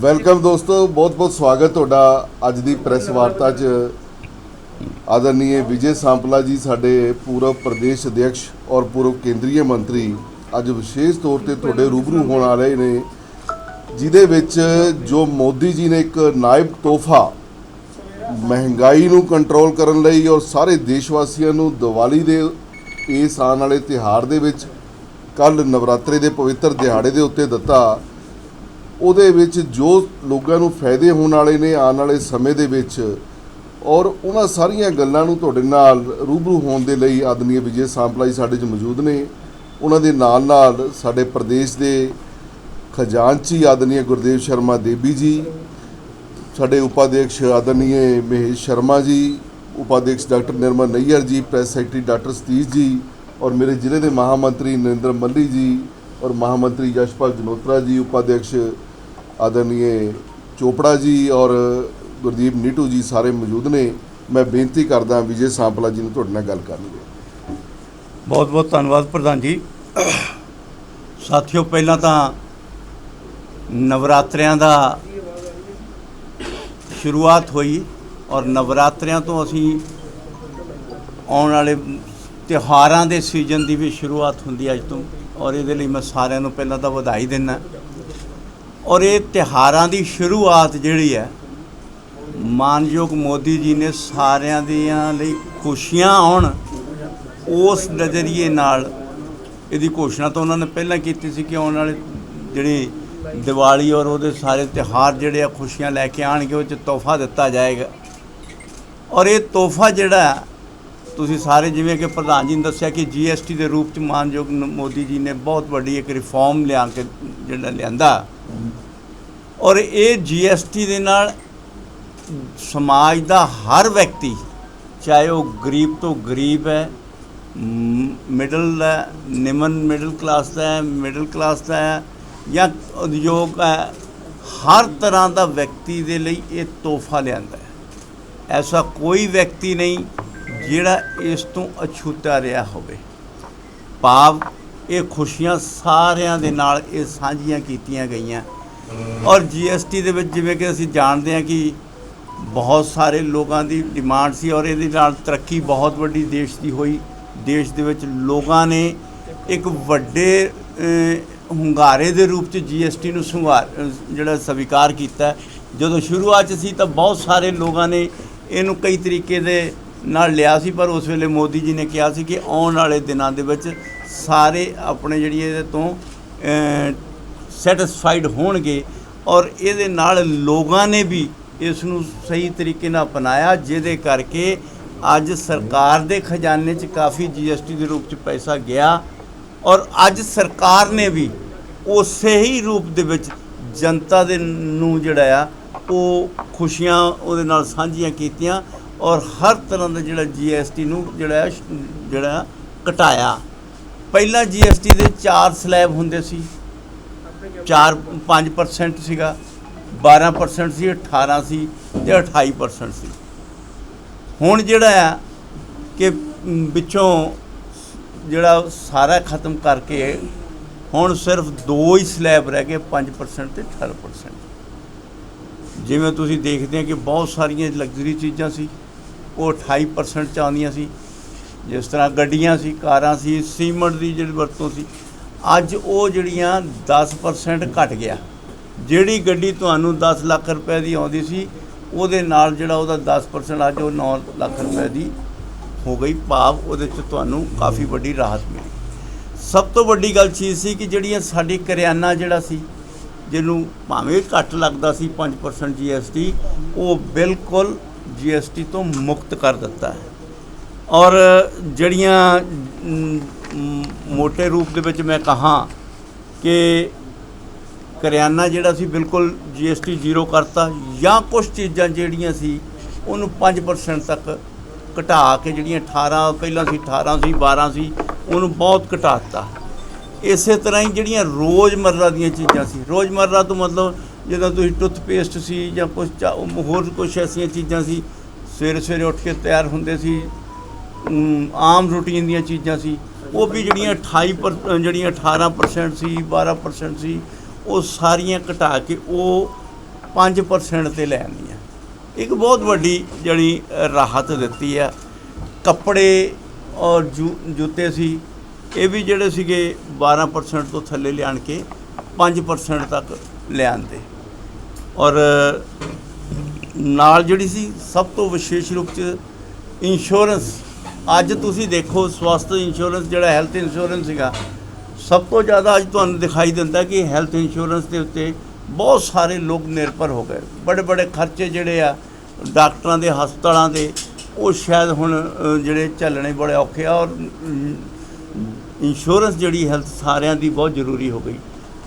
Welcome ਦੋਸਤੋ, ਬਹੁਤ ਬਹੁਤ ਸਵਾਗਤ ਤੁਹਾਡਾ ਅੱਜ ਦੀ ਪ੍ਰੈਸ ਵਾਰਤਾ 'ਚ। ਆਦਰਨੀय ਵਿਜੇ ਸਾਂਪਲਾ ਜੀ ਸਾਡੇ ਪੂਰਬ ਪ੍ਰਦੇਸ਼ ਅਧਿਕਸ਼ ਔਰ ਪੂਰਬ ਕੇਂਦਰੀ ਮੰਤਰੀ ਅੱਜ ਵਿਸ਼ੇਸ਼ ਤੌਰ ਤੇ ਤੁਹਾਡੇ ਰੂਬਰੂ ਹੋਣ ਆ ਰਹੇ ਨੇ, ਜਿਹਦੇ ਵਿੱਚ ਜੋ ਮੋਦੀ ਜੀ ਨੇ ਇੱਕ ਨਾਇਬ ਤੋਹਫਾ ਮਹਿੰਗਾਈ ਨੂੰ ਕੰਟਰੋਲ ਕਰਨ ਲਈ ਔਰ ਸਾਰੇ ਦੇਸ਼ ਵਾਸੀਆਂ ਨੂੰ ਦੀਵਾਲੀ ਦੇ ਇਸ ਆਉਣ ਵਾਲੇ ਤਿਹਾੜ ਦੇ ਵਿੱਚ ਕੱਲ ਨਵਰਾਤਰੇ ਦੇ ਪਵਿੱਤਰ ਦਿਹਾੜੇ ਦੇ ਉੱਤੇ ਦਿੱਤਾ ਉਹਦੇ ਵਿੱਚ ਜੋ ਲੋਕਾਂ ਨੂੰ ਫਾਇਦੇ ਹੋਣ ਵਾਲੇ ਨੇ ਆਉਣ ਵਾਲੇ ਸਮੇਂ ਦੇ ਵਿੱਚ, ਔਰ ਉਹਨਾਂ ਸਾਰੀਆਂ ਗੱਲਾਂ ਨੂੰ ਤੁਹਾਡੇ ਨਾਲ ਰੂਬਰੂ ਹੋਣ ਦੇ ਲਈ ਆਦਮੀ ਵਿਜੇ ਸਾਂਪਲਾਈ ਸਾਡੇ 'ਚ ਮੌਜੂਦ ਨੇ। ਉਹਨਾਂ ਦੇ ਨਾਲ ਨਾਲ ਸਾਡੇ ਪ੍ਰਦੇਸ਼ ਦੇ ਖਜ਼ਾਨਚੀ ਆਦਰਨੀय ਗੁਰਦੇਵ ਸ਼ਰਮਾ ਦੇਵੀ ਜੀ, ਸਾਡੇ ਉਪਾਧਿਕਸ਼ ਆਦਰਨੀय ਮਹੇਸ਼ ਸ਼ਰਮਾ ਜੀ ਉਪਾਧਿਕਸ਼ ਡਾਕਟਰ ਨਿਰਮਲ ਨਈਅਰ ਜੀ, ਪ੍ਰੈਸ ਸੈਕਟਰੀ ਡਾਕਟਰ ਸਤੀਸ਼ ਜੀ, ਔਰ ਮੇਰੇ ਜ਼ਿਲ੍ਹੇ ਦੇ ਮਹਾਮੰਤਰੀ ਨਰਿੰਦਰ ਮੱਲੀ ਜੀ, ਔਰ ਮਹਾਮੰਤਰੀ ਯਸ਼ਪਾਲ ਜਨੋਤਰਾ ਜੀ ਉਪਾਧਿਕਸ਼ ਆਦਰਨੀय ਚੋਪੜਾ ਜੀ ਔਰ ਗੁਰਦੀਪ ਨੀਟੂ ਜੀ ਸਾਰੇ ਮੌਜੂਦ ਨੇ। ਮੈਂ ਬੇਨਤੀ ਕਰਦਾ ਵਿਜੇ ਸਾਂਪਲਾ ਜੀ ਨੂੰ ਤੁਹਾਡੇ ਨਾਲ ਗੱਲ ਕਰਨ ਲਈ ਬਹੁਤ ਬਹੁਤ ਧੰਨਵਾਦ ਪ੍ਰਧਾਨ ਜੀ। ਸਾਥੀਓ, ਪਹਿਲਾਂ ਤਾਂ ਨਵਰਾਤਰਿਆਂ ਦਾ ਸ਼ੁਰੂਆਤ ਹੋਈ ਔਰ ਨਵਰਾਤਰਿਆਂ ਤੋਂ ਅਸੀਂ ਆਉਣ ਵਾਲੇ ਤਿਉਹਾਰਾਂ ਦੇ ਸੀਜ਼ਨ ਦੀ ਵੀ ਸ਼ੁਰੂਆਤ ਹੁੰਦੀ ਅੱਜ ਤੋਂ। ਔਰ ਇਹਦੇ ਲਈ ਮੈਂ ਸਾਰਿਆਂ ਨੂੰ ਪਹਿਲਾਂ ਤਾਂ ਵਧਾਈ ਦਿੰਦਾ। ਔਰ ਇਹ ਤਿਉਹਾਰਾਂ ਦੀ ਸ਼ੁਰੂਆਤ ਜਿਹੜੀ ਹੈ, ਮਾਨਯੋਗ ਮੋਦੀ ਜੀ ਨੇ ਸਾਰਿਆਂ ਦੀਆਂ ਲਈ ਖੁਸ਼ੀਆਂ ਆਉਣ, ਉਸ ਨਜ਼ਰੀਏ ਨਾਲ ਇਹਦੀ ਘੋਸ਼ਣਾ ਤਾਂ ਉਹਨਾਂ ਨੇ ਪਹਿਲਾਂ ਕੀਤੀ ਸੀ ਕਿ ਆਉਣ ਵਾਲੇ ਜਿਹੜੀ ਦੀਵਾਲੀ ਔਰ ਉਹਦੇ ਸਾਰੇ ਤਿਉਹਾਰ ਜਿਹੜੇ ਆ, ਖੁਸ਼ੀਆਂ ਲੈ ਕੇ ਆਣਗੇ ਉਹ ਚ ਤੋਹਫਾ ਦਿੱਤਾ ਜਾਏਗਾ। ਔਰ ਇਹ ਤੋਹਫਾ ਜਿਹੜਾ ਤੁਸੀਂ ਸਾਰੇ ਜਿਵੇਂ ਕਿ ਪ੍ਰਧਾਨ ਜੀ ਨੇ ਦੱਸਿਆ ਕਿ ਜੀਐਸਟੀ ਦੇ ਰੂਪ ਚ ਮਾਨਯੋਗ ਮੋਦੀ ਜੀ ਨੇ ਬਹੁਤ ਵੱਡੀ ਇੱਕ ਰਿਫਾਰਮ ਲਿਆ ਕੇ ਜਿਹੜਾ ਲਿਆਂਦਾ। ਔਰ ਇਹ ਜੀਐਸਟੀ ਦੇ ਨਾਲ ਸਮਾਜ ਦਾ ਹਰ ਵਿਅਕਤੀ ਚਾਹੇ ਉਹ ਗਰੀਬ ਤੋਂ ਗਰੀਬ ਹੈ ਮਿਡਲ ਹੈ, ਨਿਮਨ ਮਿਡਲ ਕਲਾਸ ਦਾ ਹੈ ਮਿਡਲ ਕਲਾਸ ਦਾ ਹੈ ਜਾਂ ਉਦਯੋਗ ਹੈ ਹਰ ਤਰ੍ਹਾਂ ਦਾ ਵਿਅਕਤੀ ਦੇ ਲਈ ਇਹ ਤੋਹਫਾ ਲਿਆਂਦਾ ਹੈ। ਐਸਾ ਕੋਈ ਵਿਅਕਤੀ ਨਹੀਂ ਜਿਹੜਾ ਇਸ ਤੋਂ ਅਛੂਤਾ ਰਿਹਾ ਹੋਵੇ। ਭਾਵ ਇਹ ਖੁਸ਼ੀਆਂ ਸਾਰਿਆਂ ਦੇ ਨਾਲ ਇਹ ਸਾਂਝੀਆਂ ਕੀਤੀਆਂ ਗਈਆਂ। ਔਰ ਜੀਐਸਟੀ ਦੇ ਵਿੱਚ ਜਿਵੇਂ ਕਿ ਅਸੀਂ ਜਾਣਦੇ ਹਾਂ ਕਿ ਬਹੁਤ ਸਾਰੇ ਲੋਕਾਂ ਦੀ ਡਿਮਾਂਡ ਸੀ ਔਰ ਇਹਦੇ ਨਾਲ ਤਰੱਕੀ ਬਹੁਤ ਵੱਡੀ ਦੇਸ਼ ਦੀ ਹੋਈ। ਦੇਸ਼ ਦੇ ਵਿੱਚ ਲੋਕਾਂ ਨੇ ਇੱਕ ਵੱਡੇ ਹੁੰਗਾਰੇ ਦੇ ਰੂਪ ਚ ਜੀਐਸਟੀ ਨੂੰ ਸੰਘਾਰ ਜਿਹੜਾ ਸਵੀਕਾਰ ਕੀਤਾ। ਜਦੋਂ ਸ਼ੁਰੂਆਤ 'ਚ ਸੀ ਤਾਂ ਬਹੁਤ ਸਾਰੇ ਲੋਕਾਂ ਨੇ ਇਹਨੂੰ ਕਈ ਤਰੀਕੇ ਦੇ ਨਾਲ ਲਿਆ ਸੀ ਪਰ ਉਸ ਵੇਲੇ ਮੋਦੀ ਜੀ ਨੇ ਕਿਹਾ ਸੀ ਕਿ ਆਉਣ ਵਾਲੇ ਦਿਨਾਂ ਦੇ ਵਿੱਚ ਸਾਰੇ ਆਪਣੇ ਜਿਹੜੀ ਇਹਦੇ ਤੋਂ ਅ, ਸੈਟੀਸਫਾਈਡ ਹੋਣਗੇ ਔਰ ਇਹਦੇ ਨਾਲ ਲੋਕਾਂ ਨੇ ਵੀ ਇਸ ਨੂੰ ਸਹੀ ਤਰੀਕੇ ਨਾਲ ਅਪਣਾਇਆ ਜਿਹਦੇ ਕਰਕੇ ਅੱਜ ਸਰਕਾਰ ਦੇ ਖਜ਼ਾਨੇ 'ਚ ਕਾਫੀ ਜੀਐਸਟੀ ਦੇ ਰੂਪ 'ਚ ਪੈਸਾ ਗਿਆ ਔਰ ਅੱਜ ਸਰਕਾਰ ਨੇ ਵੀ ਉਸੇ ਹੀ ਰੂਪ ਦੇ ਵਿੱਚ ਜਨਤਾ ਦੇ ਨੂੰ ਜਿਹੜਾ ਆ ਉਹ ਖੁਸ਼ੀਆਂ ਉਹਦੇ ਨਾਲ ਸਾਂਝੀਆਂ ਕੀਤੀਆਂ ਔਰ ਹਰ ਤਰ੍ਹਾਂ ਦਾ ਜਿਹੜਾ ਜੀਐਸਟੀ ਨੂੰ ਜਿਹੜਾ ਜਿਹੜਾ ਘਟਾਇਆ। ਪਹਿਲਾਂ ਜੀਐਸਟੀ ਦੇ 4 ਸਲੈਬ ਹੁੰਦੇ ਸੀ। 4 5% ਸੀਗਾ 12% ਸੀ 18 ਸੀ ਤੇ 28% ਸੀ। ਹੁਣ ਜਿਹੜਾ ਆ ਕਿ ਵਿੱਚੋਂ ਜਿਹੜਾ ਸਾਰਾ ਖਤਮ ਕਰਕੇ ਹੁਣ ਸਿਰਫ ਦੋ ਹੀ ਸਲੈਬ ਰਹਿ ਗਏ 5% ਤੇ 18% ਜਿਵੇਂ ਤੁਸੀਂ ਦੇਖਦੇ ਆ ਕਿ ਬਹੁਤ ਸਾਰੀਆਂ ਲਗਜ਼ਰੀ ਚੀਜ਼ਾਂ ਸੀ। ਉਹ 28% ਚ ਆਉਂਦੀਆਂ ਸੀ। ਜਿਸ ਤਰ੍ਹਾਂ ਗੱਡੀਆਂ ਸੀ, ਕਾਰਾਂ ਸੀ, ਸੀਮੈਂਟ ਦੀ ਜਿਹੜੀ ਵਰਤੋਂ ਸੀ, ਅੱਜ ਉਹ ਜਿਹੜੀਆਂ 10% ਘਟ ਗਿਆ। ਜਿਹੜੀ ਗੱਡੀ ਤੁਹਾਨੂੰ 10 ਲੱਖ ਰੁਪਏ ਦੀ ਆਉਂਦੀ ਸੀ, ਉਹਦੇ ਨਾਲ ਜਿਹੜਾ ਉਹਦਾ 10% ਅੱਜ ਉਹ 9 ਲੱਖ ਰੁਪਏ ਦੀ ਹੋ ਗਈ। ਭਾਵ ਉਹਦੇ ਚ ਤੁਹਾਨੂੰ ਕਾਫੀ ਵੱਡੀ ਰਾਹਤ ਮਿਲੀ। ਸਭ ਤੋਂ ਵੱਡੀ ਗੱਲ ਚੀਜ਼ ਸੀ ਕਿ ਜਿਹੜੀਆਂ ਸਾਡੀ ਕਰਿਆਨਾ ਜਿਹੜਾ ਸੀ, ਜਿਹਨੂੰ ਭਾਵੇਂ ਘੱਟ ਲੱਗਦਾ ਸੀ 5% GST ਉਹ ਬਿਲਕੁਲ GST ਤੋਂ ਮੁਕਤ ਕਰ ਦਿੱਤਾ ਹੈ। ਔਰ ਜਿਹੜੀਆਂ ਮ, ਮੋٹے ਰੂਪ ਦੇ ਵਿੱਚ ਮੈਂ ਕਹਾਂ ਕਿ ਕਰਿਆਨਾ ਜਿਹੜਾ ਸੀ ਬਿਲਕੁਲ GST ਜ਼ੀਰੋ ਕਰਤਾ ਜਾਂ ਕੁਝ ਚੀਜ਼ਾਂ ਜਿਹੜੀਆਂ ਸੀ ਉਹਨੂੰ 5% ਤੱਕ ਘਟਾ ਕੇ ਜਿਹੜੀਆਂ 18 ਪਹਿਲਾਂ ਸੀ 18 ਸੀ 12 ਸੀ ਉਹਨੂੰ ਬਹੁਤ ਘਟਾ ਦਿੱਤਾ। ਇਸੇ ਤਰ੍ਹਾਂ ਹੀ ਜਿਹੜੀਆਂ ਰੋਜ਼ਮਰਰਾ ਦੀਆਂ ਚੀਜ਼ਾਂ ਸੀ। ਰੋਜ਼ਮਰਰਾ ਤੋਂ ਮਤਲਬ ਜਦੋਂ ਤੁਸੀਂ ਟੁੱਥਪੇਸਟ ਸੀ ਜਾਂ ਕੁਝ ਹੋਰ ਕੁਝ ਐਸੀਆਂ ਚੀਜ਼ਾਂ ਸੀ, ਸਵੇਰੇ ਸਵੇਰੇ ਉੱਠ ਕੇ ਤਿਆਰ ਹੁੰਦੇ ਸੀ ਆਮ ਰੂਟੀਨ ਦੀਆਂ ਚੀਜ਼ਾਂ ਸੀ, ਉਹ ਵੀ ਜਿਹੜੀਆਂ 28 ਪਰ ਜਿਹੜੀਆਂ 18% ਸੀ 12% ਸੀ, ਉਹ ਸਾਰੀਆਂ ਘਟਾ ਕੇ ਉਹ 5% ਤੇ ਲੈ ਹੈ ਇੱਕ ਬਹੁਤ ਵੱਡੀ ਜਿਹੜੀ ਰਾਹਤ ਦਿੱਤੀ ਆ। ਕੱਪੜੇ ਔਰ ਜੂ ਜੁੱਤੇ ਸੀ, ਇਹ ਵੀ ਜਿਹੜੇ ਸੀਗੇ 12% ਤੋਂ ਥੱਲੇ ਲਿਆਣ ਕੇ 5% ਤੱਕ ਲਿਆਂਦੇ ਔਰ ਨਾਲ ਜਿਹੜੀ ਸੀ ਸਭ ਤੋਂ ਵਿਸ਼ੇਸ਼ ਰੂਪ ਚ ਇੰਸ਼ੋਰੈਂਸ ਅੱਜ ਤੁਸੀਂ ਦੇਖੋ ਸਵਾਸਥ ਇੰਸ਼ੋਰੈਂਸ ਜਿਹੜਾ ਹੈਲਥ ਇੰਸ਼ੋਰੈਂਸ ਸੀਗਾ, ਸਭ ਤੋਂ ਜ਼ਿਆਦਾ ਅੱਜ ਤੁਹਾਨੂੰ ਦਿਖਾਈ ਦਿੰਦਾ ਕਿ ਹੈਲਥ ਇੰਸ਼ੋਰੈਂਸ ਦੇ ਉੱਤੇ ਬਹੁਤ ਸਾਰੇ ਲੋਕ ਨਿਰਭਰ ਹੋ ਗਏ। ਬੜੇ ਬੜੇ ਖਰਚੇ ਜਿਹੜੇ ਆ, ਡਾਕਟਰਾਂ ਦੇ, ਹਸਪਤਾਲਾਂ ਦੇ, ਉਹ ਸ਼ਾਇਦ ਹੁਣ ਜਿਹੜੇ ਚੱਲਣੇ ਬੜੇ ਔਖੇ ਆ ਔਰ ਇੰਸ਼ੋਰੈਂਸ ਜਿਹੜੀ ਹੈਲਥ ਸਾਰਿਆਂ ਦੀ ਬਹੁਤ ਜ਼ਰੂਰੀ ਹੋ ਗਈ।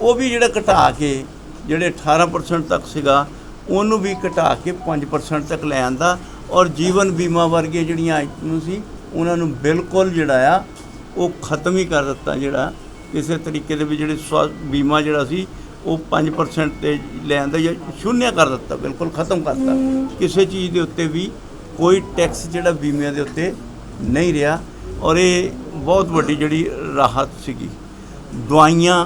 ਉਹ ਵੀ ਜਿਹੜਾ ਘਟਾ ਕੇ ਜਿਹੜੇ 18% ਤੱਕ ਸੀਗਾ, ਉਹਨੂੰ ਵੀ ਘਟਾ ਕੇ 5% ਤੱਕ ਲੈ ਆਂਦਾ ਔਰ ਜੀਵਨ ਬੀਮਾ ਵਰਗੀਆਂ ਜਿਹੜੀਆਂ ਆਈਟਮ ਸੀ, ਉਹਨਾਂ ਨੂੰ ਬਿਲਕੁਲ ਜਿਹੜਾ ਆ, ਉਹ ਖਤਮ ਹੀ ਕਰ ਦਿੱਤਾ ਜਿਹੜਾ, ਕਿਸੇ ਤਰੀਕੇ ਦੇ ਵੀ ਜਿਹੜੇ ਸਵਾ, ਬੀਮਾ ਜਿਹੜਾ ਸੀ, ਉਹ 5% ਤੇ ਲੈ ਆਂਦਾ ਜਾਂ ਸ਼ੂਨਿਆ ਕਰ ਦਿੱਤਾ, ਬਿਲਕੁਲ ਖਤਮ ਕਰਤਾ ਕਿਸੇ ਚੀਜ਼ ਦੇ ਉੱਤੇ ਵੀ ਕੋਈ ਟੈਕਸ ਜਿਹੜਾ ਬੀਮਿਆਂ ਦੇ ਉੱਤੇ ਨਹੀਂ ਰਿਹਾ ਔਰ ਇਹ ਬਹੁਤ ਵੱਡੀ ਜਿਹੜੀ ਰਾਹਤ ਸੀਗੀ। ਦਵਾਈਆਂ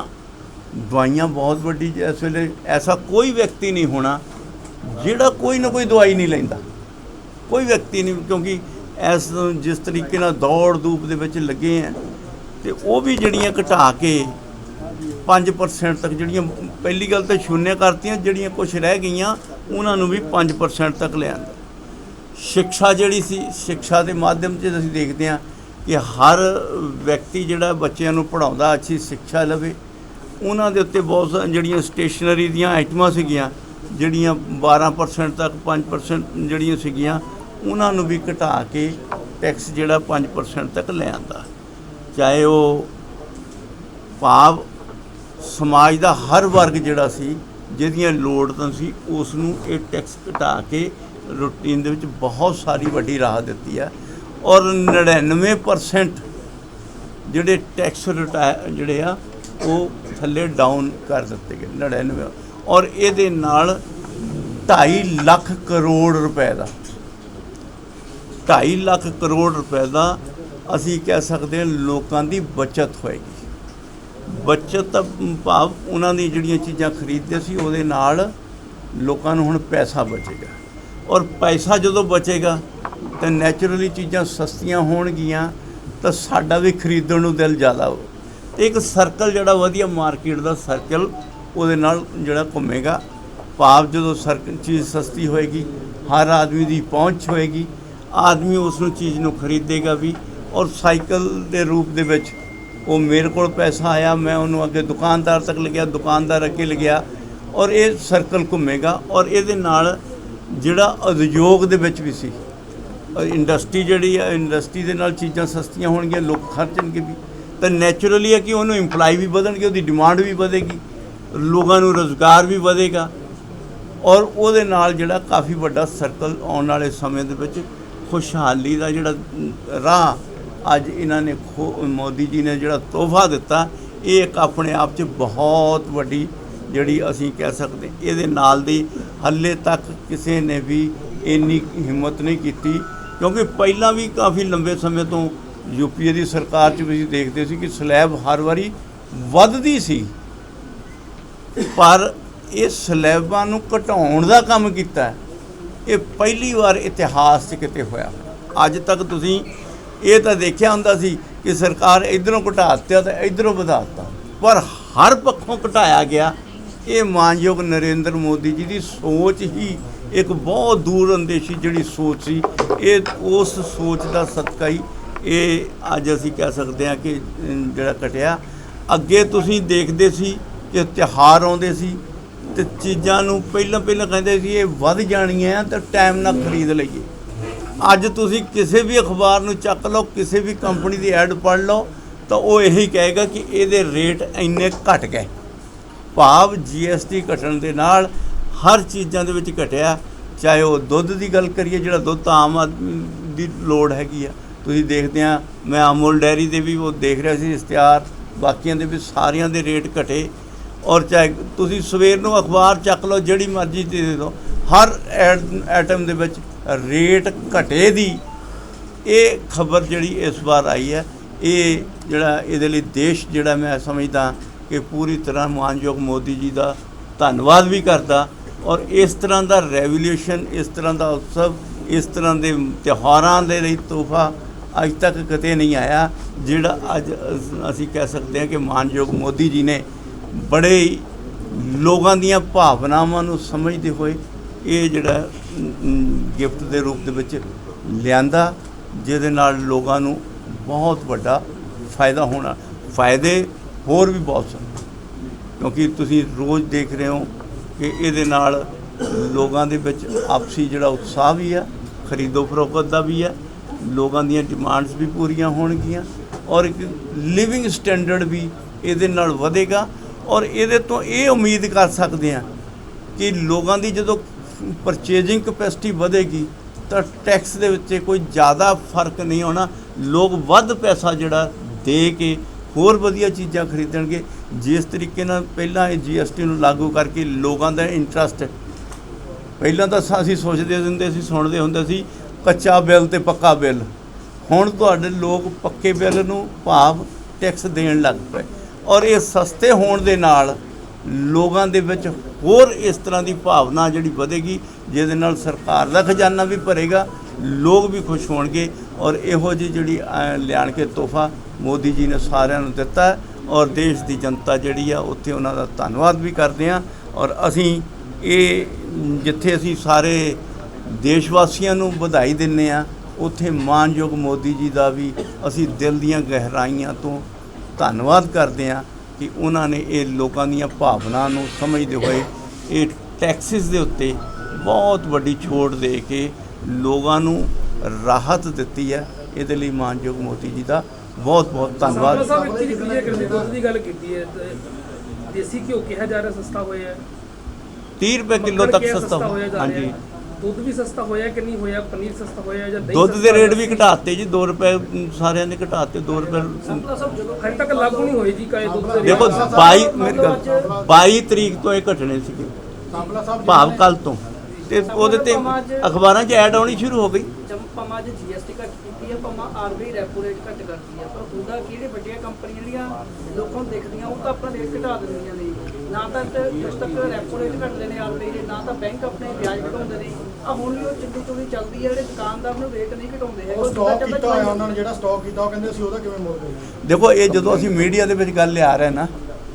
ਦਵਾਈਆਂ ਬਹੁਤ ਵੱਡੀ ਇਸ ਵੇਲੇ ਐਸਾ ਕੋਈ ਵਿਅਕਤੀ ਨਹੀਂ ਹੋਣਾ ਜਿਹੜਾ ਕੋਈ ਨਾ ਕੋਈ ਦਵਾਈ ਨਹੀਂ ਲੈਂਦਾ। ਕੋਈ ਵਿਅਕਤੀ ਨਹੀਂ, ਕਿਉਂਕਿ ਇਸ ਜਿਸ ਤਰੀਕੇ ਨਾਲ ਦੌੜ ਧੂਪ ਦੇ ਵਿੱਚ ਲੱਗੇ ਆ ਤੇ ਉਹ ਵੀ ਜਿਹੜੀਆਂ ਘਟਾ ਕੇ 5% ਤੱਕ ਜਿਹੜੀਆਂ ਪਹਿਲੀ ਗੱਲ ਤਾਂ ਸ਼ੂਨਿਆ ਕਰਤੀਆਂ, ਜਿਹੜੀਆਂ ਕੁਝ ਰਹਿ ਗਈਆਂ, ਉਹਨਾਂ ਨੂੰ ਵੀ 5% ਤੱਕ ਲਿਆਂਦਾ ਸਿੱਖਿਆ ਜਿਹੜੀ ਸੀ, ਸਿੱਖਿਆ ਦੇ ਮਾਧਿਅਮ 'ਚ ਅਸੀਂ ਦੇਖਦੇ ਹਾਂ ਕਿ ਹਰ ਵਿਅਕਤੀ ਜਿਹੜਾ ਬੱਚਿਆਂ ਨੂੰ ਪੜਾਉਂਦਾ ਅੱਛੀ ਸਿੱਖਿਆ ਲਵੇ ਉਹਨਾਂ ਦੇ ਉੱਤੇ ਬਹੁਤ ਸਾਰੀਆਂ ਜਿਹੜੀਆਂ ਸਟੇਸ਼ਨਰੀ ਦੀਆਂ ਆਈਟਮਾਂ ਸੀਗੀਆਂ, ਜਿਹੜੀਆਂ 12% ਤੱਕ 5% ਜਿਹੜੀਆਂ ਸੀਗੀਆਂ, ਉਹਨਾਂ ਨੂੰ ਵੀ ਘਟਾ ਕੇ ਟੈਕਸ ਜਿਹੜਾ 5% ਤੱਕ ਲੈ ਆਂਦਾ। ਚਾਹੇ ਉਹ ਭਾਵ ਸਮਾਜ ਦਾ ਹਰ ਵਰਗ ਜਿਹੜਾ ਸੀ, ਜਿਹਦੀਆਂ ਲੋੜ ਲੋੜਾਂ ਸੀ, ਉਸ ਨੂੰ ਇਹ ਟੈਕਸ ਘਟਾ ਕੇ ਰੂਟੀਨ ਦੇ ਵਿੱਚ ਬਹੁਤ ਸਾਰੀ ਵੱਡੀ ਰਾਹਤ ਦਿੱਤੀ ਆ। ਔਰ 99% ਜਿਹੜੇ ਟੈਕਸ ਜਿਹੜੇ ਆ, ਉਹ ਥੱਲੇ ਡਾਊਨ ਕਰ ਦਿੱਤੇ ਗਏ 99 ਔਰ ਇਹਦੇ ਨਾਲ 2.5 ਲੱਖ ਕਰੋੜ ਰੁਪਏ ਦਾ 2.5 ਲੱਖ ਕਰੋੜ ਰੁਪਏ ਦਾ ਅਸੀਂ ਕਹਿ ਸਕਦੇ ਹਾਂ ਲੋਕਾਂ ਦੀ ਬਚਤ ਹੋਏਗੀ। ਬਚਤ ਭਾਵ ਉਹਨਾਂ ਦੀ ਜਿਹੜੀਆਂ ਚੀਜ਼ਾਂ ਖਰੀਦਦੇ ਸੀ, ਉਹਦੇ ਨਾਲ ਲੋਕਾਂ ਨੂੰ ਹੁਣ ਪੈਸਾ ਬਚੇਗਾ। ਔਰ ਪੈਸਾ ਜਦੋਂ ਬਚੇਗਾ, ਤਾਂ ਨੈਚੁਰਲੀ ਚੀਜ਼ਾਂ ਸਸਤੀਆਂ ਹੋਣਗੀਆਂ, ਤਾਂ ਸਾਡਾ ਵੀ ਖਰੀਦਣ ਨੂੰ ਦਿਲ ਜ਼ਿਆਦਾ ਹੋ ਇੱਕ ਸਰਕਲ ਜਿਹੜਾ ਵਧੀਆ ਮਾਰਕੀਟ ਦਾ ਸਰਕਲ ਉਹਦੇ ਨਾਲ ਜਿਹੜਾ ਘੁੰਮੇਗਾ। ਭਾਵ ਜਦੋਂ ਸਰਕਲ ਚੀਜ਼ ਸਸਤੀ ਹੋਏਗੀ, ਹਰ ਆਦਮੀ ਦੀ ਪਹੁੰਚ ਹੋਏਗੀ, ਆਦਮੀ ਉਸ ਨੂੰ ਚੀਜ਼ ਨੂੰ ਖਰੀਦੇਗਾ ਵੀ ਔਰ ਸਾਈਕਲ ਦੇ ਰੂਪ ਦੇ ਵਿੱਚ ਉਹ ਮੇਰੇ ਕੋਲ ਪੈਸਾ ਆਇਆ, ਮੈਂ ਉਹਨੂੰ ਅੱਗੇ ਦੁਕਾਨਦਾਰ ਤੱਕ ਲਗਿਆ ਦੁਕਾਨਦਾਰ ਅੱਗੇ ਲਗਿਆ ਔਰ ਇਹ ਸਰਕਲ ਘੁੰਮੇਗਾ ਔਰ ਇਹਦੇ ਨਾਲ ਜਿਹੜਾ ਉਦਯੋਗ ਦੇ ਵਿੱਚ ਵੀ ਸੀ ਔਰ ਇੰਡਸਟਰੀ ਜਿਹੜੀ ਹੈ ਇੰਡਸਟਰੀ ਦੇ ਨਾਲ ਚੀਜ਼ਾਂ ਸਸਤੀਆਂ ਹੋਣਗੀਆਂ, ਲੋਕ ਖਰਚਣਗੇ ਵੀ। ਤਾਂ ਨੈਚੁਰਲੀ ਹੈ ਕਿ ਉਹਨੂੰ ਇੰਪਲਾਈ ਵੀ ਵਧਣਗੇ, ਉਹਦੀ ਡਿਮਾਂਡ ਵੀ ਵਧੇਗੀ, ਲੋਕਾਂ ਨੂੰ ਰੋਜ਼ਗਾਰ ਵੀ ਵਧੇਗਾ ਔਰ ਉਹਦੇ ਨਾਲ ਜਿਹੜਾ ਕਾਫੀ ਵੱਡਾ ਸਰਕਲ ਆਉਣ ਵਾਲੇ ਸਮੇਂ ਦੇ ਵਿੱਚ ਖੁਸ਼ਹਾਲੀ ਦਾ ਜਿਹੜਾ ਰਾਹ ਅੱਜ ਇਹਨਾਂ ਨੇ ਖੋ- ਮੋਦੀ ਜੀ ਨੇ ਜਿਹੜਾ ਤੋਹਫਾ ਦਿੱਤਾ, ਇਹ ਇੱਕ ਆਪਣੇ ਆਪ 'ਚ ਬਹੁਤ ਵੱਡੀ ਜਿਹੜੀ ਅਸੀਂ ਕਹਿ ਸਕਦੇ ਇਹਦੇ ਨਾਲ ਦੀ ਹੱਲੇ ਤੱਕ ਕਿਸੇ ਨੇ ਵੀ ਇੰਨੀ ਹਿੰਮਤ ਨਹੀਂ ਕੀਤੀ ਕਿਉਂਕਿ ਪਹਿਲਾਂ ਵੀ ਕਾਫੀ ਲੰਬੇ ਸਮੇਂ ਤੋਂ ਯੂਪੀਏ ਦੀ ਸਰਕਾਰ 'ਚ ਵੀ ਅਸੀਂ ਦੇਖਦੇ ਸੀ ਕਿ ਸਲੈਬ ਹਰ ਵਾਰੀ ਵੱਧਦੀ ਸੀ। ਪਰ ਇਹ ਸਲੈਬਾਂ ਨੂੰ ਘਟਾਉਣ ਦਾ ਕੰਮ ਕੀਤਾ। ਇਹ ਪਹਿਲੀ ਵਾਰ ਇਤਿਹਾਸ 'ਚ ਕਿਤੇ ਹੋਇਆ। ਅੱਜ ਤੱਕ ਤੁਸੀਂ ਇਹ ਤਾਂ ਦੇਖਿਆ ਹੁੰਦਾ ਸੀ ਕਿ ਸਰਕਾਰ ਇਧਰੋਂ ਘਟਾ ਦਿੱਤਾ ਤੇ ਇਧਰੋਂ ਵਧਾ ਦਿੱਤਾ ਪਰ ਹਰ ਪੱਖੋਂ ਘਟਾਇਆ ਗਿਆ। ਇਹ ਮਾਨਯੋਗ ਨਰਿੰਦਰ ਮੋਦੀ ਜੀ ਦੀ ਸੋਚ ਹੀ ਇੱਕ ਬਹੁਤ ਦੂਰ ਅੰਦੇਸ਼ੀ ਜਿਹੜੀ ਸੋਚ ਸੀ। ਇਹ ਉਸ ਸੋਚ ਦਾ ਸਦਕਾ ਹੀ ਇਹ ਅੱਜ ਅਸੀਂ ਕਹਿ ਸਕਦੇ ਹਾਂ ਕਿ ਜਿਹੜਾ ਘਟਿਆ। ਅੱਗੇ ਤੁਸੀਂ ਦੇਖਦੇ ਸੀ ਕਿ ਤਿਉਹਾਰ ਆਉਂਦੇ ਸੀ ਤੇ ਚੀਜ਼ਾਂ ਨੂੰ ਪਹਿਲਾਂ ਪਹਿਲਾਂ ਕਹਿੰਦੇ ਸੀ, ਇਹ ਵੱਧ ਜਾਣੀਆਂ ਤਾਂ ਟਾਈਮ ਨਾਲ ਖਰੀਦ ਲਈਏ। ਅੱਜ ਤੁਸੀਂ ਕਿਸੇ ਵੀ ਅਖਬਾਰ ਨੂੰ ਚੱਕ ਲਓ, ਕਿਸੇ ਵੀ ਕੰਪਨੀ ਦੀ ਐਡ ਪੜ੍ਹ ਲਓ, ਤਾਂ ਉਹ ਇਹੀ ਕਹੇਗਾ ਕਿ ਇਹਦੇ ਰੇਟ ਇੰਨੇ ਘਟ ਗਏ। ਭਾਵ GST ਘਟਣ ਦੇ ਨਾਲ ਹਰ ਚੀਜ਼ਾਂ ਦੇ ਵਿੱਚ ਘਟਿਆ। ਚਾਹੇ ਉਹ ਦੁੱਧ ਦੀ ਗੱਲ ਕਰੀਏ, ਜਿਹੜਾ ਦੁੱਧ ਤਾਂ ਆਮ ਆਦਮੀ ਦੀ ਲੋੜ ਹੈਗੀ ਆ। ਤੁਸੀਂ ਦੇਖਦੇ ਆ, ਮੈਂ ਅਮੁਲ ਡੈਰੀ ਦੇ ਵੀ ਉਹ ਦੇਖ ਰਿਹਾ ਸੀ, ਇਸ਼ਤਿਹਾਰ, ਬਾਕੀਆਂ ਦੇ ਵੀ ਸਾਰਿਆਂ ਦੇ ਰੇਟ ਘਟੇ। ਔਰ ਚਾਹੇ ਤੁਸੀਂ ਸਵੇਰ ਨੂੰ ਅਖਬਾਰ ਚੱਕ ਲਓ, ਜਿਹੜੀ ਮਰਜ਼ੀ ਦੇ ਦਿਓ, ਹਰ ਐਟਮ ਦੇ ਵਿੱਚ ਰੇਟ ਘਟੇ ਦੀ। ਇਹ ਖਬਰ ਜਿਹੜੀ ਇਸ ਵਾਰ ਆਈ ਹੈ, ਇਹ ਜਿਹੜਾ ਇਹਦੇ ਲਈ ਦੇਸ਼ ਜਿਹੜਾ ਮੈਂ ਸਮਝਦਾ ਕਿ ਪੂਰੀ ਤਰ੍ਹਾਂ ਮਾਨਯੋਗ ਮੋਦੀ ਜੀ ਦਾ ਧੰਨਵਾਦ ਵੀ ਕਰਦਾ। ਔਰ ਇਸ ਤਰ੍ਹਾਂ ਦਾ ਰੈਵੋਲੂਸ਼ਨ, ਇਸ ਤਰ੍ਹਾਂ ਦਾ ਉਤਸਵ, ਇਸ ਤਰ੍ਹਾਂ ਦੇ ਤਿਉਹਾਰਾਂ ਦੇ ਲਈ ਤੋਹਫਾ ਅੱਜ ਤੱਕ ਕਿਤੇ ਨਹੀਂ ਆਇਆ, ਜਿਹੜਾ ਅੱਜ ਅਸੀਂ ਕਹਿ ਸਕਦੇ ਹਾਂ ਕਿ ਮਾਨਯੋਗ ਮੋਦੀ ਜੀ ਨੇ ਬੜੇ ਲੋਕਾਂ ਦੀਆਂ ਭਾਵਨਾਵਾਂ ਨੂੰ ਸਮਝਦੇ ਹੋਏ ਇਹ ਜਿਹੜਾ ਗਿਫਟ ਦੇ ਰੂਪ ਦੇ ਵਿੱਚ ਲਿਆਂਦਾ, ਜਿਹਦੇ ਨਾਲ ਲੋਕਾਂ ਨੂੰ ਬਹੁਤ ਵੱਡਾ ਫਾਇਦਾ ਹੋਣਾ, ਫਾਇਦੇ ਹੋਰ ਵੀ ਬਹੁਤ ਸਨ। ਕਿਉਂਕਿ ਤੁਸੀਂ ਰੋਜ਼ ਦੇਖ ਰਹੇ ਹੋ ਕਿ ਇਹਦੇ ਨਾਲ ਲੋਕਾਂ ਦੇ ਵਿੱਚ ਆਪਸੀ ਜਿਹੜਾ ਉਤਸ਼ਾਹ ਵੀ ਆ ਖਰੀਦੋ ਫਰੋਖਤ ਦਾ ਵੀ ਆ ਲੋਕਾਂ ਦੀਆਂ ਡਿਮਾਂਡਸ ਵੀ ਪੂਰੀਆਂ ਹੋਣਗੀਆਂ ਔਰ ਇੱਕ ਲਿਵਿੰਗ ਸਟੈਂਡਰਡ ਵੀ ਇਹਦੇ ਨਾਲ ਵਧੇਗਾ ਔਰ ਇਹਦੇ ਤੋਂ ਇਹ ਉਮੀਦ ਕਰ ਸਕਦੇ ਆ ਕਿ ਲੋਕਾਂ ਦੀ ਜਦੋਂ ਪਰਚੇਜਿੰਗ ਕਪੈਸਿਟੀ ਵਧੇਗੀ ਤਾਂ ਟੈਕਸ ਦੇ ਵਿੱਚ ਕੋਈ ਜ਼ਿਆਦਾ ਫ਼ਰਕ ਨਹੀਂ ਆਉਣਾ, ਲੋਕ ਵੱਧ ਪੈਸਾ ਜਿਹੜਾ ਦੇ ਕੇ ਹੋਰ ਵਧੀਆ ਚੀਜ਼ਾਂ ਖਰੀਦਣਗੇ। ਜਿਸ ਤਰੀਕੇ ਨਾਲ ਪਹਿਲਾਂ ਇਹ ਜੀਐਸਟੀ ਨੂੰ ਲਾਗੂ ਕਰਕੇ ਲੋਕਾਂ ਦਾ ਇੰਟਰਸਟ ਪਹਿਲਾਂ ਤਾਂ ਅਸੀਂ ਸੋਚਦੇ ਹੁੰਦੇ ਸੀ, ਸੁਣਦੇ ਹੁੰਦੇ ਸੀ ਕੱਚਾ ਬਿੱਲ ਤੇ ਪੱਕਾ ਬਿੱਲ। ਹੁਣ ਤੁਹਾਡੇ ਲੋਕ ਪੱਕੇ ਬਿੱਲ ਨੂੰ ਭਾਵ ਟੈਕਸ ਦੇਣ ਲੱਗ ਪਏ। ਔਰ ਇਹ ਸਸਤੇ ਹੋਣ ਦੇ ਨਾਲ ਲੋਕਾਂ ਦੇ ਵਿੱਚ ਹੋਰ ਇਸ ਤਰ੍ਹਾਂ ਦੀ ਭਾਵਨਾ ਜਿਹੜੀ ਵਧੇਗੀ, ਜਿਹਦੇ ਨਾਲ ਸਰਕਾਰ ਦਾ ਖਜ਼ਾਨਾ ਵੀ ਭਰੇਗਾ, ਲੋਕ ਵੀ ਖੁਸ਼ ਹੋਣਗੇ। ਔਰ ਇਹੋ ਜਿਹੀ ਜਿਹੜੀ ਲਿਆਣ ਕੇ ਤੋਹਫਾ ਮੋਦੀ ਜੀ ਨੇ ਸਾਰਿਆਂ ਨੂੰ ਦਿੱਤਾ ਔਰ ਦੇਸ਼ ਦੀ ਜਨਤਾ ਜਿਹੜੀ ਆ, ਉੱਥੇ ਉਹਨਾਂ ਦਾ ਧੰਨਵਾਦ ਵੀ ਕਰਦੇ ਆ ਔਰ ਅਸੀਂ ਇਹ, ਜਿੱਥੇ ਅਸੀਂ ਸਾਰੇ ਦੇਸ਼ ਵਾਸੀਆਂ ਨੂੰ ਵਧਾਈ ਦਿੰਨੇ ਆ। ਉੱਥੇ ਮਾਨਯੋਗ ਮੋਦੀ ਜੀ ਦਾ ਵੀ ਅਸੀਂ ਦਿਲ ਦੀਆਂ ਗਹਿਰਾਈਆਂ ਤੋਂ ਧੰਨਵਾਦ ਕਰਦੇ ਆ ਕਿ ਉਹਨਾਂ ਨੇ ਇਹ ਲੋਕਾਂ ਦੀਆਂ ਭਾਵਨਾ ਨੂੰ ਸਮਝਦੇ ਹੋਏ ਇਹ ਟੈਕਸਿਸ ਦੇ ਉੱਤੇ ਬਹੁਤ ਵੱਡੀ ਛੋਟ ਦੇ ਕੇ ਲੋਕਾਂ ਨੂੰ ਰਾਹਤ ਦਿੱਤੀ ਹੈ। ਇਹਦੇ ਲਈ ਮਾਨਯੋਗ ਮੋਦੀ ਜੀ ਦਾ ਬਹੁਤ ਬਹੁਤ ਧੰਨਵਾਦ ਸਾਹਿਬ ਕਲੀਅਰ ਗੱਲ ਕੀਤੀ ਹੈ ਦੇਸੀ ਘਿਓ ਕਿਹਾ ਜਾ ਰਿਹਾ ਸਸਤਾ ਹੋਇਆ ਹੈ। 30 ਰੁਪਏ ਕਿਲੋ ਤੱਕ ਸਸਤਾ ਹੋਇਆ ਹਾਂਜੀ। ਦੁੱਧ ਵੀ ਸਸਤਾ ਹੋਇਆ ਕਿ ਨਹੀਂ ਹੋਇਆ? ਪਨੀਰ ਸਸਤਾ ਹੋਇਆ ਜਾਂ ਦਹੀਂ ਦੁੱਧ ਦੇ ਰੇਟ ਵੀ? ਘਟਾਤੇ ਜੀ 2 ਰੁਪਏ ਸਾਰਿਆਂ ਨੇ ਘਟਾਤੇ 2 ਰੁਪਏ ਸਾਹਿਬ ਜਦੋਂ ਹਜੇ ਤੱਕ ਲਾਗੂ ਨਹੀਂ ਹੋਈ ਜੀ ਕਾਏ ਦੁੱਧ ਦੇ ਦੇਖੋ ਰੇਟ? 22 ਮੇਰੀ ਗੱਲ 22 ਤਰੀਕ ਤੋਂ ਇਹ ਘਟਣੇ ਸੀਗੇ। ਭਾਵ ਕੱਲ ਤੋਂ। ਤੇ ਉਹਦੇ ਤੇ ਅਖਬਾਰਾਂ 'ਚ ਐਡ ਆਉਣੀ ਸ਼ੁਰੂ ਹੋ ਗਈ। ਜਮ ਪਮਾ ਜੇ ਜੀਐਸਟੀ ਘੱਟ ਕੀਤੀ ਹੈ ਪਮਾ ਆਰਬੀਆਈ ਰੈਪੋ ਰੇਟ ਘੱਟ ਕਰਦੀ ਹੈ ਪਰ ਹੁੰਦਾ ਕਿ ਜਿਹੜੇ ਵੱਡੀਆਂ ਕੰਪਨੀਆਂ ਜਿਹੜੀਆਂ ਲੋਕਾਂ ਨੂੰ ਦੇਖਦੀਆਂ ਉਹ ਤਾਂ ਆਪਣਾ ਰੇਟ ਘਟਾ ਦਿੰਦੀਆਂ ਨੇ ਨਾ ਤਾਂ ਤੇ ਜਦ ਤੱਕ ਰੈਪੋ ਰੇਟ ਘਟਦੇ ਨੇ ਆਰਬੀਆਈ ਦੇ ਨਾ ਤਾਂ ਬੈਂਕ ਆਪਣੇ ਵਿਆਜ ਘਟਾਉਂਦੇ ਨੇ। ਆ ਹੁਣ ਵੀ ਉਹ ਚਿੱਟੀ ਚੁੜੀ ਚੱਲਦੀ ਹੈ ਜਿਹੜੇ ਦੁਕਾਨਦਾਰ ਨੂੰ ਰੇਟ ਨਹੀਂ ਘਟਾਉਂਦੇ ਹੈਗੇ ਉਹ ਸਟਾਕ ਚੱਲਦਾ ਕੀਤਾ ਹੋਇਆ ਉਹਨਾਂ ਨੇ ਜਿਹੜਾ ਸਟਾਕ ਕੀਤਾ ਉਹ ਕਹਿੰਦੇ ਅਸੀਂ ਉਹਦਾ ਕਿਵੇਂ ਮੁੱਲ ਦੇਈਏ ਦੇਖੋ ਇਹ ਜਦੋਂ ਅਸੀਂ ਮੀਡੀਆ ਦੇ ਵਿੱਚ ਗੱਲ ਲਿਆ ਰਹੇ ਨਾ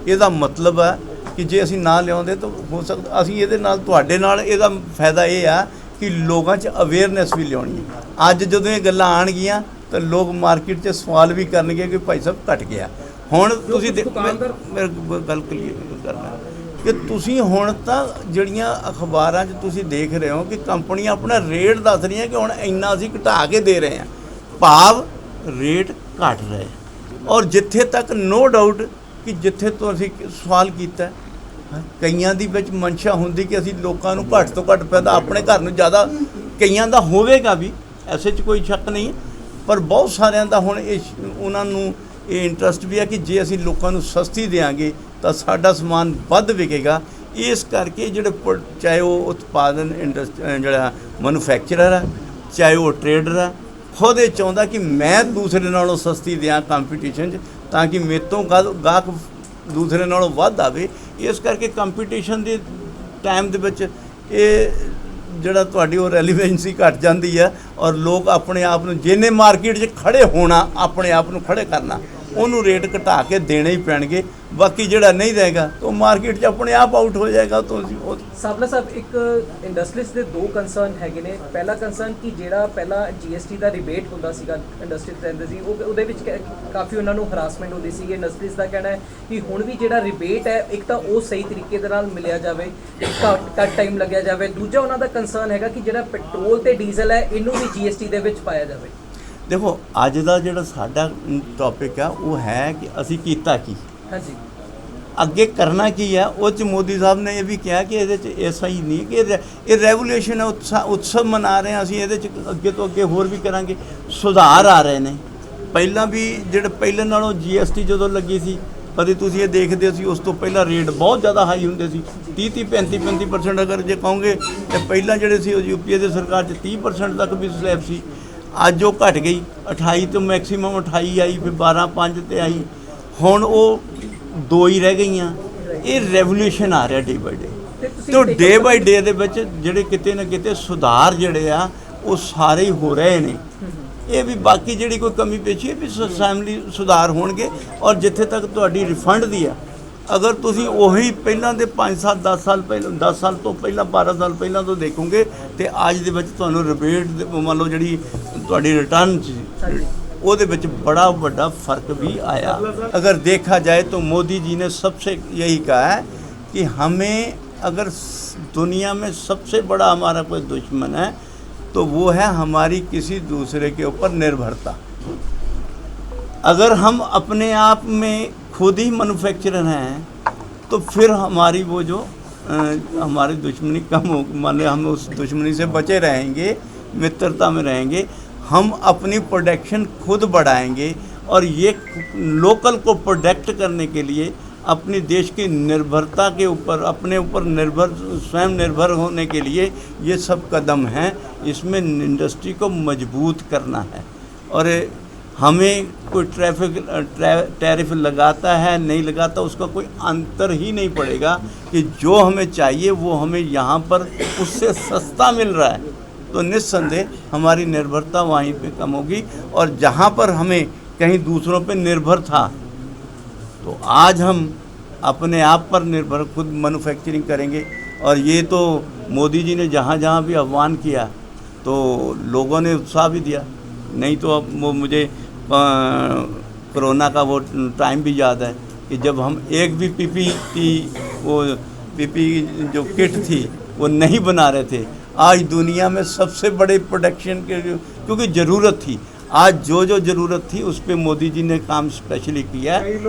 ਇਹਦਾ ਮਤਲਬ ਹੈ ਕਿ ਜੇ ਅਸੀਂ ਨਾ ਲਿਆਉਂਦੇ ਤਾਂ ਹੋ ਸਕਦਾ ਅਸੀਂ ਇਹਦੇ ਨਾਲ ਤੁਹਾਡੇ ਨਾਲ ਇਹਦਾ ਫਾਇਦਾ ਇਹ ਆ ਕਿ ਲੋਕਾਂ 'ਚ ਅਵੇਅਰਨੈਸ ਵੀ ਲਿਆਉਣੀ ਹੈ। ਅੱਜ ਜਦੋਂ ਇਹ ਗੱਲਾਂ ਆਣਗੀਆਂ ਤਾਂ ਲੋਕ ਮਾਰਕੀਟ 'ਚ ਸਵਾਲ ਵੀ ਕਰਨਗੇ ਕਿ ਭਾਈ ਸਾਹਿਬ ਘਟ ਗਿਆ। ਹੁਣ ਤੁਸੀਂ ਮੇਰੇ ਗੱਲ ਕਲੀਅਰ ਕਰਨਾ ਕਿ ਤੁਸੀਂ ਹੁਣ ਤਾਂ ਜਿਹੜੀਆਂ ਅਖਬਾਰਾਂ 'ਚ ਤੁਸੀਂ ਦੇਖ ਰਹੇ ਹੋ ਕਿ ਕੰਪਨੀਆਂ ਆਪਣਾ ਰੇਟ ਦੱਸ ਰਹੀਆਂ ਕਿ ਹੁਣ ਇੰਨਾ ਅਸੀਂ ਘਟਾ ਕੇ ਦੇ ਰਹੇ ਹਾਂ। ਭਾਵ ਰੇਟ ਘਟ ਰਹੇ ਔਰ ਜਿੱਥੇ ਤੱਕ ਨੋ ਡਾਊਟ ਕਿ ਜਿੱਥੇ ਤੋਂ ਅਸੀਂ ਸਵਾਲ ਕੀਤਾ ਕਈਆਂ ਦੀ ਵਿੱਚ ਮਨਸ਼ਾ ਹੁੰਦੀ ਕਿ ਅਸੀਂ ਲੋਕਾਂ ਨੂੰ ਘੱਟ ਤੋਂ ਘੱਟ ਪੈਦਾ ਆਪਣੇ ਘਰ ਨੂੰ ਜ਼ਿਆਦਾ ਕਈਆਂ ਦਾ ਹੋਵੇਗਾ ਵੀ ਐਸੇ 'ਚ ਕੋਈ ਸ਼ੱਕ ਨਹੀਂ ਪਰ ਬਹੁਤ ਸਾਰਿਆਂ ਦਾ ਹੁਣ ਇਹ ਉਹਨਾਂ ਨੂੰ ਇਹ ਇੰਟਰਸਟ ਵੀ ਆ ਕਿ ਜੇ ਅਸੀਂ ਲੋਕਾਂ ਨੂੰ ਸਸਤੀ ਦੇਾਂਗੇ ਤਾਂ ਸਾਡਾ ਸਮਾਨ ਵੱਧ ਵਿਕੇਗਾ। ਇਸ ਕਰਕੇ ਜਿਹੜੇ ਚਾਹੇ ਉਹ ਉਤਪਾਦਨ ਇੰਡਸਟ ਜਿਹੜਾ ਮੈਨੂਫੈਕਚਰਰ ਆ, ਚਾਹੇ ਉਹ ਟਰੇਡਰ ਆ, ਖੁਦ ਇਹ ਚਾਹੁੰਦਾ ਕਿ ਮੈਂ ਦੂਸਰੇ ਨਾਲੋਂ ਸਸਤੀ ਦਿਆਂ ਕੰਪੀਟੀਸ਼ਨ 'ਚ, ਤਾਂ ਕਿ ਮੇਰੇ ਤੋਂ ਗਾਹਕ ਦੂਸਰੇ ਨਾਲੋਂ ਵੱਧ ਆਵੇ। ਇਸ ਕਰਕੇ ਕੰਪੀਟੀਸ਼ਨ ਦੇ ਟਾਈਮ ਦੇ ਵਿੱਚ ਇਹ ਜਿਹੜਾ ਤੁਹਾਡੀ ਉਹ ਰੈਲੀਵੈਂਸੀ ਘਟ ਜਾਂਦੀ ਹੈ ਔਰ ਲੋਕ ਆਪਣੇ ਆਪ ਨੂੰ, ਜਿਹਨੇ ਮਾਰਕੀਟ 'ਚ ਖੜੇ ਹੋਣਾ, ਆਪਣੇ ਆਪ ਨੂੰ ਖੜੇ ਕਰਨਾ। ਉਹਨੂੰ ਰੇਟ ਘਟਾ ਕੇ ਦੇਣੇ ਹੀ ਪੈਣਗੇ। ਬਾਕੀ ਜਿਹੜਾ ਨਹੀਂ ਰਹੇਗਾ, ਉਹ ਮਾਰਕੀਟ 'ਚ ਆਪਣੇ ਆਪ ਆਊਟ ਹੋ ਜਾਏਗਾ ਤਾਂ ਅਸੀਂ ਉਹ ਸਾਬਲਾ ਸਾਹਿਬ, ਇੱਕ ਇੰਡਸਟਰੀਜ਼ ਦੇ ਦੋ ਕੰਸਰਨ ਹੈਗੇ ਨੇ। ਪਹਿਲਾ ਕੰਸਰਨ ਕਿ ਜਿਹੜਾ ਪਹਿਲਾਂ ਜੀਐਸਟੀ ਦਾ ਰਿਬੇਟ ਹੁੰਦਾ ਸੀਗਾ ਇੰਡਸਟਰੀ ਕਹਿੰਦੇ ਸੀ, ਉਹ ਉਹਦੇ ਵਿੱਚ ਕਾਫੀ ਉਹਨਾਂ ਨੂੰ ਹਰਾਸਮੈਂਟ ਹੁੰਦੀ ਸੀ। ਇੰਡਸਟਰੀਜ਼ ਦਾ ਕਹਿਣਾ ਹੈ ਕਿ ਹੁਣ ਵੀ ਜਿਹੜਾ ਰਿਬੇਟ ਹੈ, ਇੱਕ ਤਾਂ ਉਹ ਸਹੀ ਤਰੀਕੇ ਦੇ ਨਾਲ ਮਿਲਿਆ ਜਾਵੇ, ਘੱਟ ਘੱਟ ਟਾਈਮ ਲੱਗਿਆ ਜਾਵੇ। ਦੂਜਾ ਉਹਨਾਂ ਦਾ ਕੰਸਰਨ ਹੈਗਾ ਕਿ ਜਿਹੜਾ ਪੈਟਰੋਲ ਤੇ ਡੀਜ਼ਲ ਹੈ, ਇਹਨੂੰ ਵੀ ਜੀਐਸਟੀ ਦੇ ਵਿੱਚ ਪਾਇਆ ਜਾਵੇ। ਦੇਖੋ ਅੱਜ ਦਾ ਜਿਹੜਾ ਸਾਡਾ ਟੌਪਿਕ ਆ ਉਹ ਹੈ ਕਿ ਅਸੀਂ ਕੀਤਾ ਕੀ? ਹਾਂਜੀ। ਅੱਗੇ ਕਰਨਾ ਕੀ ਹੈ ਉਹ ਚ ਮੋਦੀ ਸਾਹਿਬ ਨੇ ਇਹ ਵੀ ਕਿਹਾ ਕਿ ਇਹਦੇ ਚ ਐਸਾ ਹੀ ਨਹੀਂ ਕਿ ਇਹ ਰੈ- ਇਹ ਰੈਵੋਲੂਸ਼ਨ ਹੈ ਉਤਸਾ- ਉਤਸਵ ਮਨਾ ਰਹੇ ਹਾਂ ਅਸੀਂ ਇਹਦੇ ਚ ਅੱਗੇ ਤੋਂ ਅੱਗੇ ਹੋਰ ਵੀ ਕਰਾਂਗੇ। ਸੁਧਾਰ ਆ ਰਹੇ ਨੇ। ਪਹਿਲਾਂ ਵੀ ਜਿਹੜੇ ਪਹਿਲਾਂ ਨਾਲੋਂ ਜੀਐਸਟੀ ਜਦੋਂ ਲੱਗੀ ਸੀ ਕਦੇ ਤੁਸੀਂ ਇਹ ਦੇਖਦੇ ਸੀ ਉਸ ਤੋਂ ਪਹਿਲਾਂ ਰੇਟ ਬਹੁਤ ਜ਼ਿਆਦਾ ਹਾਈ ਹੁੰਦੇ ਸੀ। 30 30 35 35% ਅਗਰ ਜੇ ਕਹੋਗੇ ਤੇ ਪਹਿਲਾਂ ਜਿਹੜੇ ਸੀ ਉਹ ਯੂਪੀਏ ਦੇ ਸਰਕਾਰ ਚ 30% ਤੱਕ ਵੀ ਸਲੈਬ ਸੀ। ਅੱਜ ਉਹ ਘਟ ਗਈ 28 ਤੋਂ ਮੈਕਸਿਮਮ 28 ਆਈ ਫਿਰ 12 5 ਤੇ ਆਈ। ਹੁਣ ਉਹ ਦੋ ਹੀ ਰਹਿ ਗਈਆਂ। ਇਹ ਰੈਵੋਲੂਸ਼ਨ ਆ ਰਿਹਾ ਡੇ ਬਾਈ ਡੇ ਤੇ ਡੇ ਬਾਈ ਡੇ ਦੇ ਵਿੱਚ ਜਿਹੜੇ ਕਿਤੇ ਨਾ ਕਿਤੇ ਸੁਧਾਰ ਜਿਹੜੇ ਆ ਉਹ ਸਾਰੇ ਹੀ ਹੋ ਰਹੇ ਨੇ। ਇਹ ਵੀ ਬਾਕੀ ਜਿਹੜੀ ਕੋਈ ਕਮੀ ਪੇਸ਼ੀ ਹੈ ਵੀ ਫੈਮਿਲੀ ਸੁਧਾਰ ਹੋਣਗੇ ਔਰ ਜਿੱਥੇ ਤੱਕ ਤੁਹਾਡੀ ਰਿਫੰਡ ਦੀ ਆ ਅਗਰ ਤੁਸੀਂ ਉਹੀ ਪਹਿਲਾਂ ਦੇ 5 ਸਾਲ 10 ਸਾਲ ਪਹਿਲਾਂ 10 ਸਾਲ ਤੋਂ ਪਹਿਲਾਂ 12 ਸਾਲ ਪਹਿਲਾਂ ਤੋਂ ਦੇਖੋਗੇ ਤੇ ਅੱਜ ਦੇ ਵਿੱਚ ਤੁਹਾਨੂੰ ਰਿਬੇਟ ਮੰਨ ਲਓ ਜਿਹੜੀ ਤੁਹਾਡੀ ਰਿਟਰਨ ਸੀ ਹਾਂਜੀ। ਉਹਦੇ ਵਿੱਚ बड़ा बड़ा फर्क भी आया अगर देखा जाए तो मोदी जी ने सबसे यही कहा है कि हमें अगर स- दुनिया में सबसे बड़ा हमारा कोई दुश्मन है तो वो है हमारी किसी दूसरे के ऊपर निर्भरता अगर हम अपने आप में खुद ही मैन्युफैक्चरर हैं तो फिर हमारी वो जो अ, हमारी दुश्मनी कम हो मान हम उस दुश्मनी से बचे रहेंगे मित्रता में रहेंगे हम अपनी प्रोडक्शन खुद बढ़ाएँगे और ये लोकल को प्रोडक्ट करने के लिए अपने देश की निर्भरता के ऊपर, अपने ऊपर निर्भर, स्वयं निर्भर होने के लिए ये सब कदम हैं। इसमें इंडस्ट्री को मज़बूत करना है। और हमें कोई ट्रैफ़िक ट्रै- टैरिफ लगाता है, नहीं लगाता, उसका कोई अंतर ही नहीं पड़ेगा कि जो हमें चाहिए, वो हमें यहाँ पर उससे सस्ता मिल रहा है। तो निस्संदेह हमारी निर्भरता वहीं पे कम होगी और जहाँ पर हमें कहीं दूसरों पे निर्भर था तो आज हम अपने आप पर निर्भर खुद मैन्युफैक्चरिंग करेंगे। और ये तो मोदी जी ने जहाँ जहाँ भी आह्वान किया तो लोगों ने उत्साह भी दिया। नहीं तो अब वो मुझे कोरोना का वो टाइम भी याद है कि जब हम एक भी पीपी की वो, पीपी जो किट थी, वो नहीं बना रहे थे आज दुनिया में सबसे बड़े प्रोडक्शन के क्योंकि ज़रूरत थी आज जो जो ज़रूरत थी उस पर मोदी जी ने काम स्पेशली किया है